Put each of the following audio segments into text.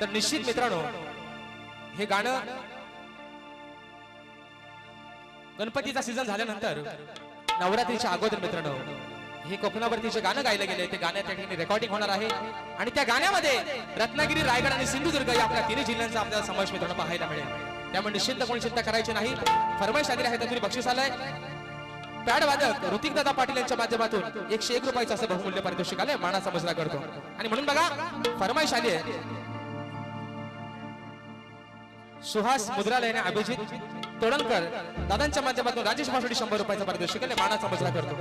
तर निश्चित मित्रांनो हे गाणं गणपतीचा सीझन झाल्यानंतर नवरात्रीच्या अगोदर मित्रांनो हे कोकणावरती जे गाणं गायलं गेले ते गाण्या त्या ठिकाणी रेकॉर्डिंग होणार आहे. आणि त्या गाण्यामध्ये रत्नागिरी रायगड आणि सिंधुदुर्ग या आपल्या तिन्ही जिल्ह्यांचा आपल्याला समावेश मित्रांनो पाहायला मिळेल. त्यामुळे निश्चित कोणी चिंता करायची नाही. फरमाईश आलेली आहे तर तुम्ही बक्षीस आलाय. पॅड वादक ऋतिक दादा पाटील यांच्या माध्यमातून एकशे एक रुपयाचं असं बहुमूल्य पारितोषिक आलंय माना समजला करतो. आणि म्हणून बघा फरमाईश आली आहे. सुहास मुद्रालय आणि अभिजित तोडणकर दादांच्या माध्यमातून राजेश मासोडी शंभर रुपयाचा पारितोषिक आलंय माना समजला करतो.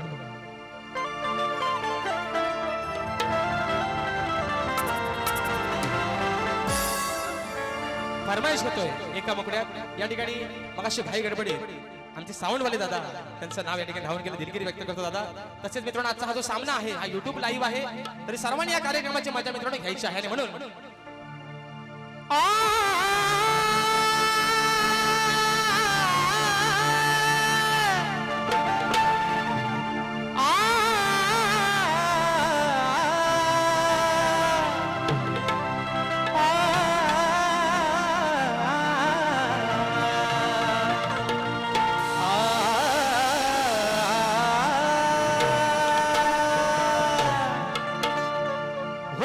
फरमाईश होतोय एका मोकड्यात. या ठिकाणी मगाशी भाई गडबडी. आमचे साऊंड वाले दादा त्यांचं नाव या ठिकाणी धावून गेलं दिलगिरी व्यक्त करतो दादा. तसेच मित्रांनो आजचा हा जो सामना आहे हा युट्यूब लाईव्ह आहे. तरी सर्वांनी या कार्यक्रमाची मजा मित्रांनो घ्यायची आहे आणि म्हणून.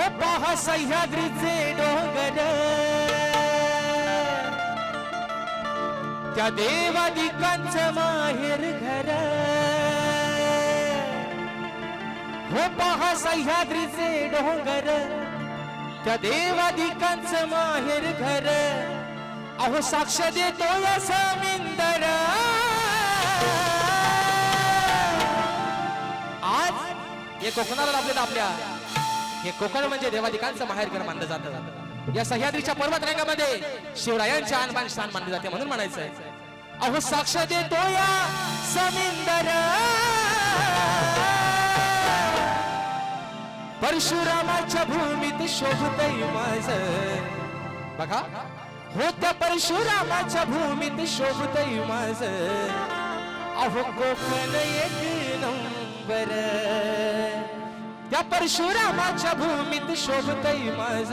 हो पहा सह्याद्रीचे डोंगर त्या देवादिकांचं माहेर घर. हो पहा सह्याद्रीचे डोंगर. त्या देवादिकांचं माहेर घर. अहो साक्ष देतो या समिंदर आज हे कोकणाला लाभलेलं आपल्या. हे कोकण म्हणजे देवाधिकांचं माहेरघर मानलं जातं. या सह्याद्रीच्या पर्वतरांगामध्ये शिवरायांचे आणबान स्थान मानले जाते म्हणून म्हणायचं आहे अहो साक्ष देतो या समिंदर. परशुरामाच्या भूमीत शोभतय माझ. बघा होत्या परशुरामाच्या भूमीत शोभतय माझ. अहो कोकण एक नंबर. या परशुरामाच्या भूमीत शोभतय माझ.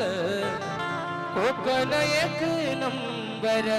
कोकण एक नंबर.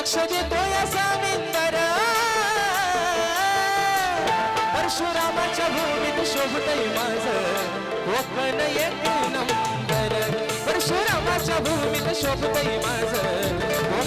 साक्ष देतोय या सामिंदर परशुरामाच्या भूमीत शोभतय माझं. हो कोकण एक नंबर. परशुरामाच्या भूमीत शोभतय माझं.